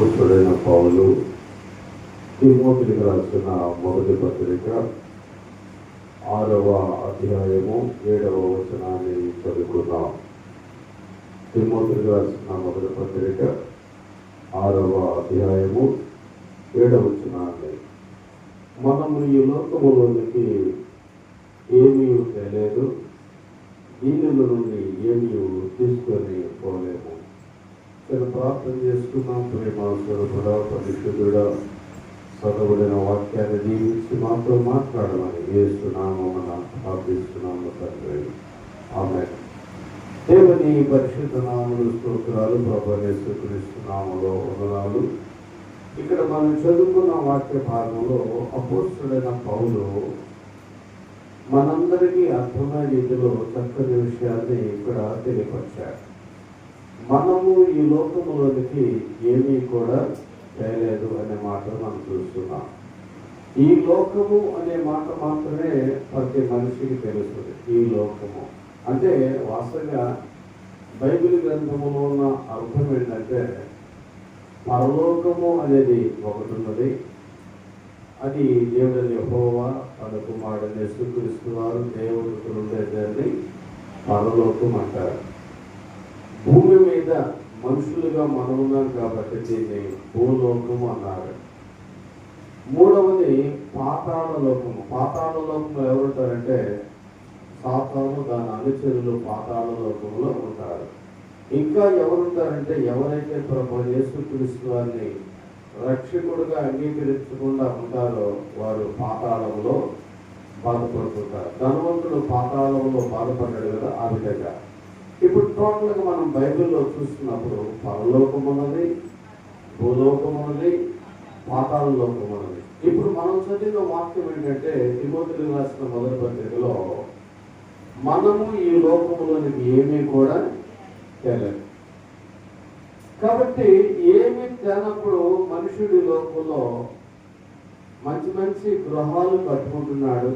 పురుషుడైన పౌలు తిమోతికి రాసిన మొదటి పత్రిక ఆరవ అధ్యాయము ఏడవ వచనాన్ని చదువుకుందాం. తిమోతికి రాసిన మొదటి పత్రిక ఆరవ అధ్యాయము ఏడవ వచనాన్ని. మనము ఈ లోకములోనికి ఏమీ తెలియదు దీనిలో నుండి ఏమీ తీసుకొని పోలేము. నేను ప్రార్థన చేసుకున్నాం. ప్రేమ స్వరూపుడా పరిశుద్ధుడా చదవబడిన వాక్యాన్ని దీవించి మాతో మాట్లాడమని వేస్తున్నామని ప్రార్థిస్తున్నాము తండ్రి. ఆమె దేవుని పరిశుద్ధ నామలు స్తోత్రాలు ప్రభావేశ్వరిస్తున్నాములో వందనాలు. ఇక్కడ మనం చదువుకున్న వాక్య భాగంలో అపోస్తుడైన పౌలు మనందరికీ అర్థమైన రీతిలో చక్కని విషయాన్ని ఇక్కడ తెలియపరిచారు మనము ఈ లోకంలోనికి ఏమీ కూడా చేయలేదు అనే మాట మనం చూస్తున్నాం. ఈ లోకము అనే మాట మాత్రమే ప్రతి మనిషికి తెలుస్తుంది ఈ లోకము. అంటే వాస్తవంగా బైబిల్ గ్రంథములో ఉన్న అర్థం ఏంటంటే పరలోకము అనేది ఒకటి ఉన్నది అది దేవుడని హోవా తన కుమారుడు యేసుక్రీస్తు వారు దేవుడు ఉండేదాన్ని పరలోకం అంటారు. భూమి మీద మనుషులుగా మనం ఉన్నాం కాబట్టి దీన్ని భూలోకము అన్నారు. మూడవది పాతాళ లోకము. పాతాళ లోకము ఎవరుంటారంటే సాతాను దాని అనుచరులు పాతాళ లోకంలో ఉంటారు. ఇంకా ఎవరుంటారంటే ఎవరైతే ప్రభు యేసుక్రీస్తు వారిని రక్షకుడుగా అంగీకరించకుండా ఉంటారో వారు పాతాళంలో బాధపడుతుంటారు. ధనవంతుడు పాతాళంలో బాధపడ్డాడు కదా ఆ విధంగా. ఇప్పుడు టోటల్గా మనం బైబిల్లో చూస్తున్నప్పుడు పరలోకం ఉన్నది భూలోకం ఉన్నది పాతాళ లోకం ఉన్నది. ఇప్పుడు మనం చదివిన వాక్యం ఏంటంటే తిమోతులు రాసిన మొదటి పత్రికలో మనము ఈ లోకములోనికి ఏమీ కూడా తెలియదు కాబట్టి ఏమి తేనప్పుడు మనుషుడి లోకంలో మంచి మంచి గృహాలు కట్టుకుంటున్నాడు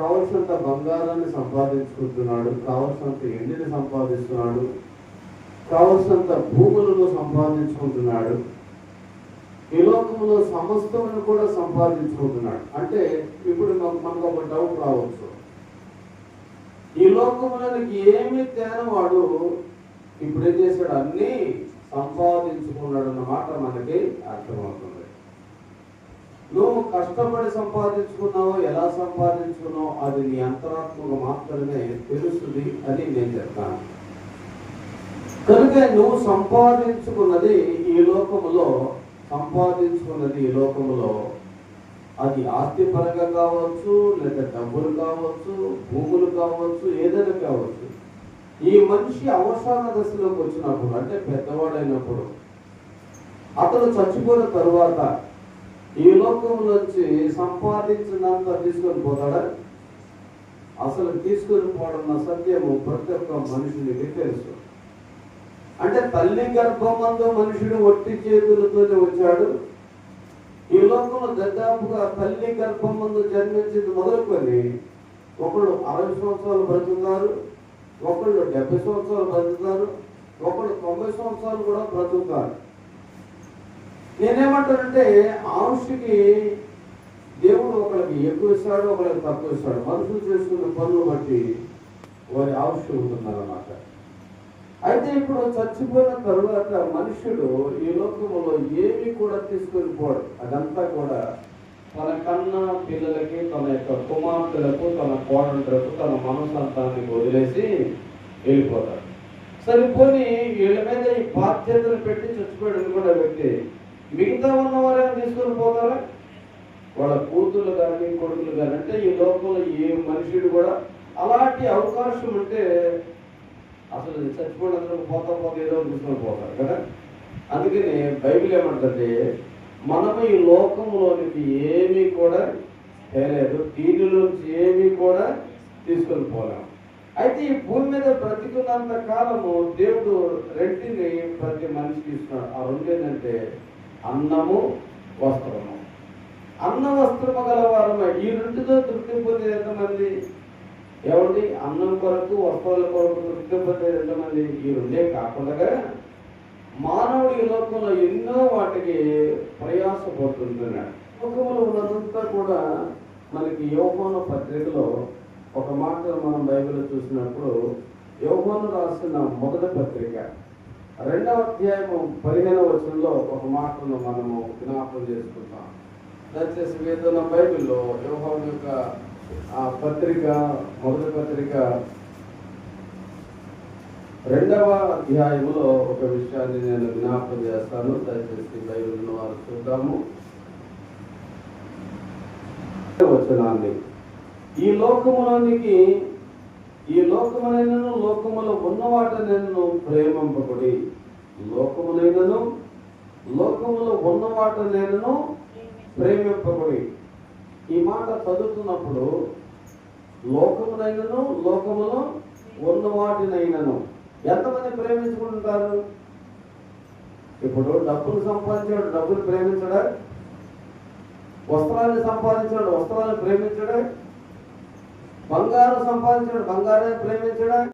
కావలసినంత బంగారాన్ని సంపాదించుకుంటున్నాడు కావలసినంత ఎండిని సంపాదిస్తున్నాడు కావలసినంత భూములను సంపాదించుకుంటున్నాడు ఈ లోకంలో సమస్తమును కూడా సంపాదించుకుంటున్నాడు. అంటే ఇప్పుడు మనకు ఒక డౌట్ రావచ్చు. ఈ లోకములకి ఏమి తేనవాడు? ఇప్పుడు ఏం చేశాడు? అన్ని సంపాదించుకున్నాడు అన్నమాట మనకి అర్థమవుతుంది. నువ్వు కష్టపడి సంపాదించుకున్నావో ఎలా సంపాదించుకున్నావో అది నీ అంతరాత్మకు మాత్రమే తెలుస్తుంది అని నేను చెప్తాను. కనుక నువ్వు సంపాదించుకున్నది ఈ లోకములో సంపాదించుకున్నది ఈ లోకములో అది ఆస్తి పరంగా కావచ్చు లేదా డబ్బులు కావచ్చు భూములు కావచ్చు ఏదైనా కావచ్చు. ఈ మనిషి అవసాన దశలోకి వచ్చినప్పుడు అంటే పెద్దవాడైనప్పుడు అతను చచ్చిపోయిన తరువాత ఈ లోకంలోంచి సంపాదించినంత తీసుకొని పోతాడా? అసలు తీసుకొని పోవడం సత్యము ప్రతి ఒక్క మనుషునికి తెలుసు అంటే తల్లి గర్భమందు మనుషుడు ఒట్టి చేతులతోనే వచ్చాడు. ఈ లోకంలో దాదాపుగా తల్లి గర్భమందు జన్మించింది మొదలుకొని ఒకళ్ళు అరవై సంవత్సరాలు బ్రతుకుతారు ఒకళ్ళు డెబ్బై సంవత్సరాలు బ్రతుకుతారు ఒకళ్ళు తొంభై సంవత్సరాలు కూడా బ్రతుకుతారు. నేనేమంటానంటే ఆయుష్కి దేవుడు ఒకరికి ఎక్కువ ఇస్తాడు ఒకరికి తక్కువ ఇస్తాడు. మనుషులు చేసుకున్న పనులు బట్టి వారి ఆయుష్ ఉంటుందన్నమాట అయితే ఇప్పుడు చచ్చిపోయిన తరువాత మనుషుడు ఈ లోకంలో ఏమి కూడా తీసుకొని పోడు అదంతా కూడా తన కన్న పిల్లలకి తన యొక్క కుమార్తెలకు తన కోడలకు తన మనసంతాన్ని వదిలేసి వెళ్ళిపోతాడు సరిపోని వీళ్ళ మీద ఈ బాధ్యతలు పెట్టి చచ్చిపోయాడు అనుకున్న వ్యక్తి మిగతా ఏమైనా తీసుకొని పోతారా? వాళ్ళ కూతుర్లు కానీ కొడుకులు కానీ అంటే ఈ లోకంలో ఏ మనుషుడు కూడా అలాంటి అవకాశం ఉంటే అసలు చచ్చిపోయినందుకు పోతా పోతా ఏదో తీసుకొని పోతారు కదా? అందుకని బైబిల్ ఏమంటుంది మనము ఈ లోకంలోనికి ఏమీ కూడా తేలేదు. దీనిలోంచి ఏమీ కూడా తీసుకొని పోలేము. అయితే ఈ భూమి మీద బ్రతికున్నంత కాలము దేవుడు రెంటిని ప్రతి మనిషికి ఇస్తున్నాడు. ఆ రెండు ఏంటంటే అన్నము వస్త్రము. అన్న వస్త్రము గలవారమే ఈ రెండుతో తృప్తి పొందేది ఎంతమంది? ఏమండి? అన్నం కొరకు వస్త్రాల కొరకు తృప్తి పొందేది ఎంతమంది? ఈ రెండే కాకుండా మానవుడు ఈ లోకంలో ఎన్నో వాటికి ప్రయాసపడుతుంటున్నాడు లోకంలో ఉన్నదంతా కూడా మనకి యోహాన పత్రికలో ఒక మాట మనం బైబిల్ చూసినప్పుడు యోహాను రాసిన మొదటి పత్రిక. రెండవ అధ్యాయము పదిహేనవ వచనంలో ఒక మాటను మనము జ్ఞాపకం చేసుకుంటాం. దయచేసి వేదన బైబిల్లో వ్యవహారం యొక్క ఆ పత్రిక మొదటి పత్రిక రెండవ అధ్యాయములో ఒక విషయాన్ని నేను జ్ఞాపకం చేస్తాను. దయచేసి బైబిల్ వారు చూద్దాము. వచనాన్ని. ఈ లోకములోనికి లోకములైనను లోకమునైనను లోకములో ఉన్నవాటనైనను ప్రేమింపబడి లోకమునైనను లోకములో ఉన్నవాటనైనను ప్రేమింపబడి. ఈ మాట చదువుతున్నప్పుడు లోకమునైనను లోకములో ఉన్న వాటినైనను ఎంతమంది ప్రేమించుకుంటారు? ఇప్పుడు డబ్బులు సంపాదించాడు డబ్బులు ప్రేమించడా? వస్త్రాన్ని సంపాదించాడు వస్త్రాన్ని ప్రేమించడా? బంగారం సంపాదించడం బంగారాన్ని ప్రేమించడం